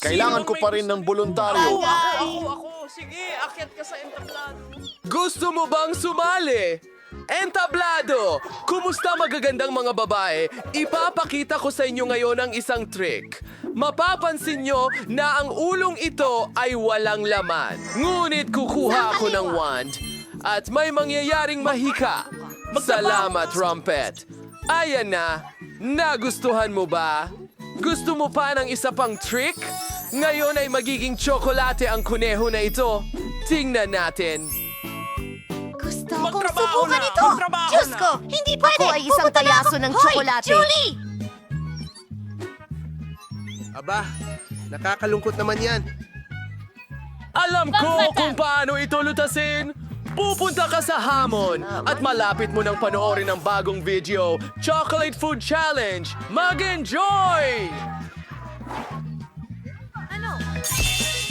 Kailangan ko pa rin ng voluntaryo. Ako, ako, ako. Sige, akyat ka sa entablado. Gusto mo bang sumali? Entablado! Kumusta magagandang mga babae? Ipapakita ko sa inyo ngayon ang isang trick. Mapapansin nyo na ang ulong ito ay walang laman. Ngunit kukuha ako ng wand at may mangyayaring mahika. Salamat, Trumpet. Ayan na. Nagustuhan mo ba? Gusto mo pa ng isa pang trick? Ngayon ay magiging tsokolate ang kuneho na ito. Tingnan natin. Gusto kong Magtrabaho subukan na! ito! Magtrabaho Diyos na! ko, hindi pwede! Ako ay isang Pupunta na tayaso ako. ng Hoy, tsokolate. Julie! Aba, nakakalungkot naman yan. Alam ko kung paano ito lutasin. Pupunta ka sa hamon at malapit mo nang panoorin ang bagong video, Chocolate Food Challenge. Mag-enjoy!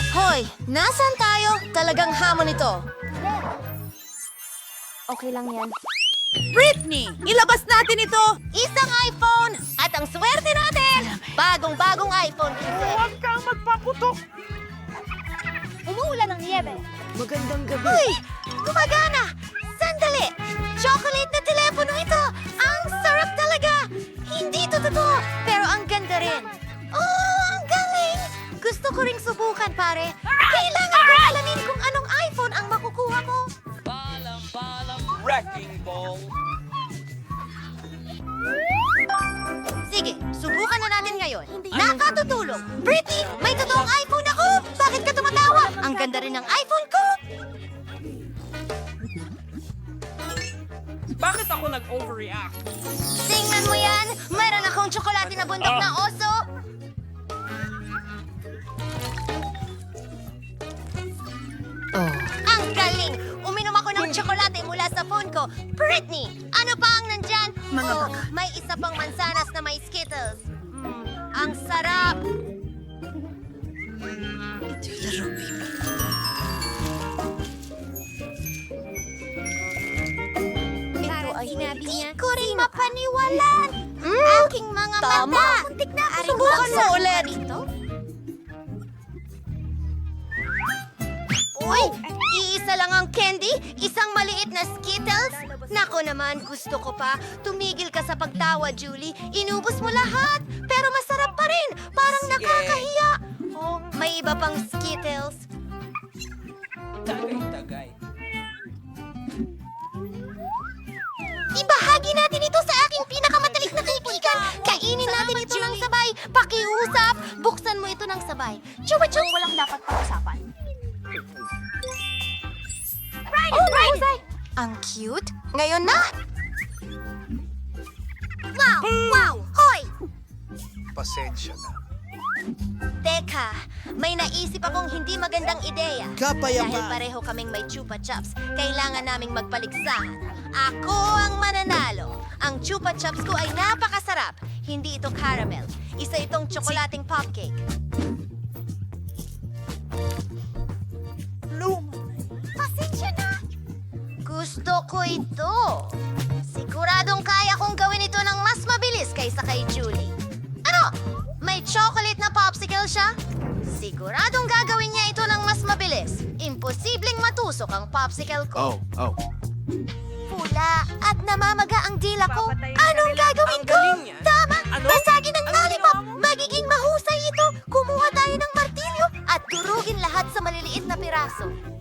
Hoy, nasan tayo? Talagang hamon ito. Okay lang yan. Britney, ilabas natin ito! Isang iPhone! At ang swerte natin! Bagong-bagong iPhone 15. Huwag kang magpaputok. Umuulan ng niebe. Uy! Gumagana! Subukan, pare. Kailangan ko alamin kung anong iPhone ang makukuha mo. Balam, balam, wrecking ball. Sige, subukan na natin ngayon. Nakatutulong! Britney, may totoong iPhone ako! Bakit ka tumatawa? Ang ganda rin ng iPhone ko! Bakit ako nag-overreact? Tingnan mo yan! Mayroon akong tsokolate na bundok na oso! Ko. Britney, ano pa ang nandyan? Mga oh, may isa pang mansanas na may Skittles. Mm, ang sarap! Ito ay hindi ko rin mapaniwalaan. Aking mga Tama. mata. Muntik na ako Subukan mo ulit. Uy! Iisa lang ang candy? Isang maliit na Skittles? Nako naman, gusto ko pa. Tumigil ka sa pagtawa, Julie. Inubos mo lahat. Pero masarap pa rin. Parang Sige. nakakahiya. Oh, may iba pang Skittles. Tagay-tagay. Ibahagi natin ito sa aking pinakamatalik na kaibigan. Kainin natin ito ng sabay. Pakiusap. Buksan mo ito ng sabay. Chupa chup. Walang dapat pag-usapan. Ang cute. Ngayon na. Wow! Wow! Hoy! Pasensya na. Teka, may naisip akong hindi magandang ideya. Kapayapaan. Dahil pareho kaming may chupa chups, kailangan naming magpaligsahan. Ako ang mananalo. Ang chupa chups ko ay napakasarap. Hindi ito caramel. Isa itong tsokolating popcake. Ito. Siguradong kaya kong gawin ito ng mas mabilis kaysa kay Julie. Ano? May chocolate na popsicle siya? Siguradong gagawin niya ito ng mas mabilis. Imposibleng matusok ang popsicle ko. Oh, oh. Pula at namamaga ang dila ko. Anong gagawin ko? Tama! Ano? Basagin ang lollipop! Magiging mahusay ito! Kumuha tayo ng martilyo at durugin lahat sa maliliit na piraso.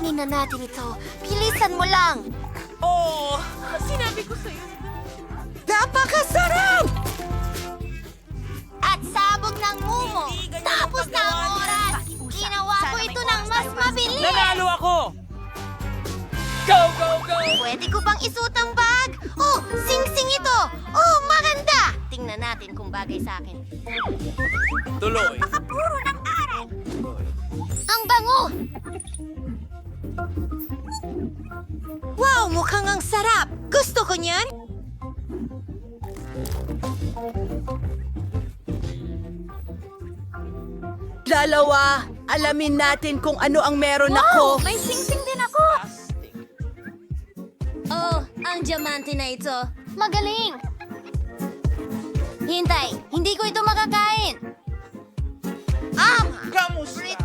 Kainin na natin ito. Bilisan mo lang! Oh, sinabi ko sa'yo. Napakasarap! At sabog ng mumo. Tapos na ang oras. Ginawa ko ito ng mas mabilis. Nanalo ako! Go, go, go! Pwede ko bang isuot ang bag? Oh, sing-sing ito. Oh, maganda. Tingnan natin kung bagay sa akin. Tuloy. Ang sarap. Gusto ko niyan. Dalawa, alamin natin kung ano ang meron ako. may sing-sing din ako. Plastic. ang diamante na ito. Magaling! Hintay, hindi ko ito makakain. Ama! Britney,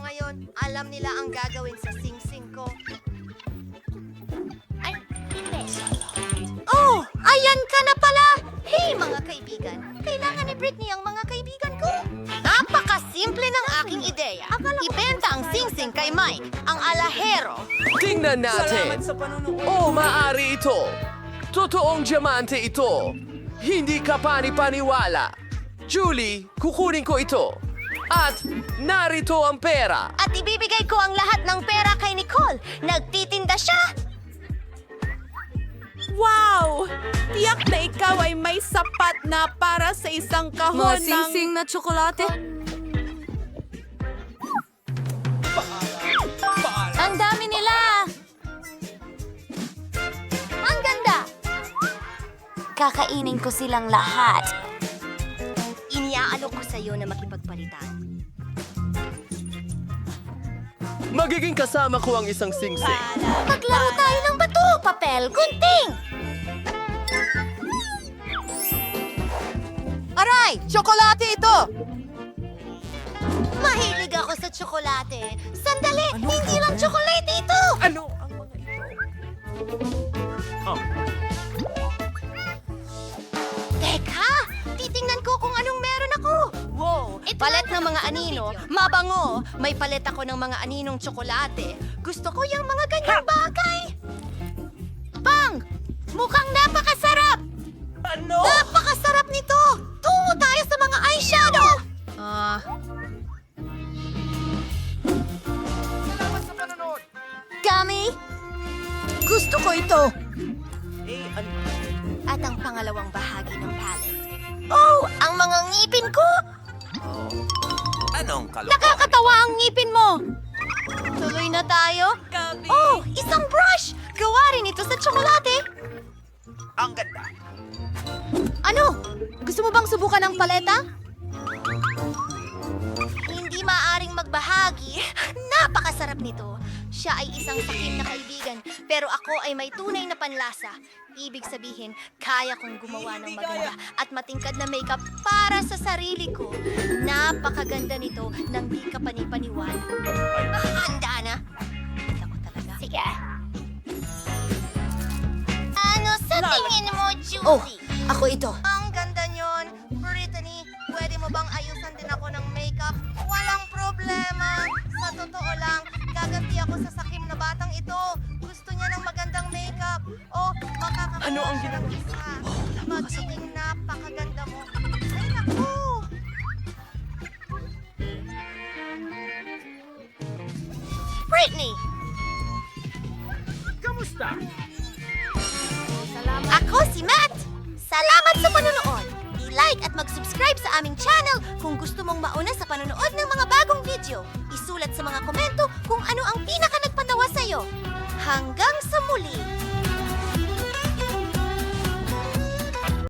ngayon. Alam nila ang gagawin sa sing-sing ko. Ay, hindi. Oh! Ayan ka na pala! Hey, mga kaibigan! Kailangan ni Britney ang mga kaibigan ko. Napakasimple ng aking ideya. Ibenta ang sing-sing kay Mike, ang alahero. Tingnan natin. Oh, maaari ito. Totoong diamante ito. Hindi ka pani-paniwala. Julie, kukunin ko ito. At narito ang pera. At ibibigay ko ang lahat ng pera kay Nicole. Nagtitinda siya. Wow! Tiyak na ikaw ay may sapat na para sa isang kahon ng... na tsokolate. Ang dami nila! Ang ganda! Kakainin ko silang lahat. Iniaalok ko sa'yo na makipagpalitan. Magiging kasama ko ang isang singsing. Maglaro tayo ng bato, papel, gunting! Aray! Tsokolate ito! Mahilig ako sa tsokolate. Sandali, hindi lang tsokolate ito! Wow, palet ng mga anino. Mabango. May palet ako ng mga aninong tsokolate. Gusto ko yung mga ganyang bagay. Pang! Mukhang napakasarap! Ano? Napakasarap nito! Tungo tayo sa mga eyeshadow! Ah... Gami! Gusto ko ito! Eh, ano? At ang pangalawang bahagi ng palette. Oh! Ang mga ngipin ko! Anong kalokohan? Nakakatawa ang ngipin mo! Tuloy na tayo? Oh! Isang brush! Gawa rin ito sa tsokolate! Ang ganda. Ano? Gusto mo bang subukan ng paleta? Hindi maaring magbahagi. Napakasarap nito. Siya ay isang sakim na kaibigan, pero ako ay may tunay na panlasa. Ibig sabihin, kaya kong gumawa ng maganda at matingkad na makeup para sa sarili ko. Napakaganda nito nang di ka panipaniwan. Handa na? Ako talaga. Sige. Ano sa tingin mo, Julie? Oh, ako ito. Ang Ano ang ginawa? ka. Magiging napakaganda mo. Ay, naku! Britney! Kamusta? Ako si Matt! Salamat sa panonood! I-like at mag-subscribe sa aming channel kung gusto mong mauna sa panonood ng mga bagong video. Isulat sa mga komento kung ano ang pinaka nagpatawa sa'yo. Hanggang sa muli!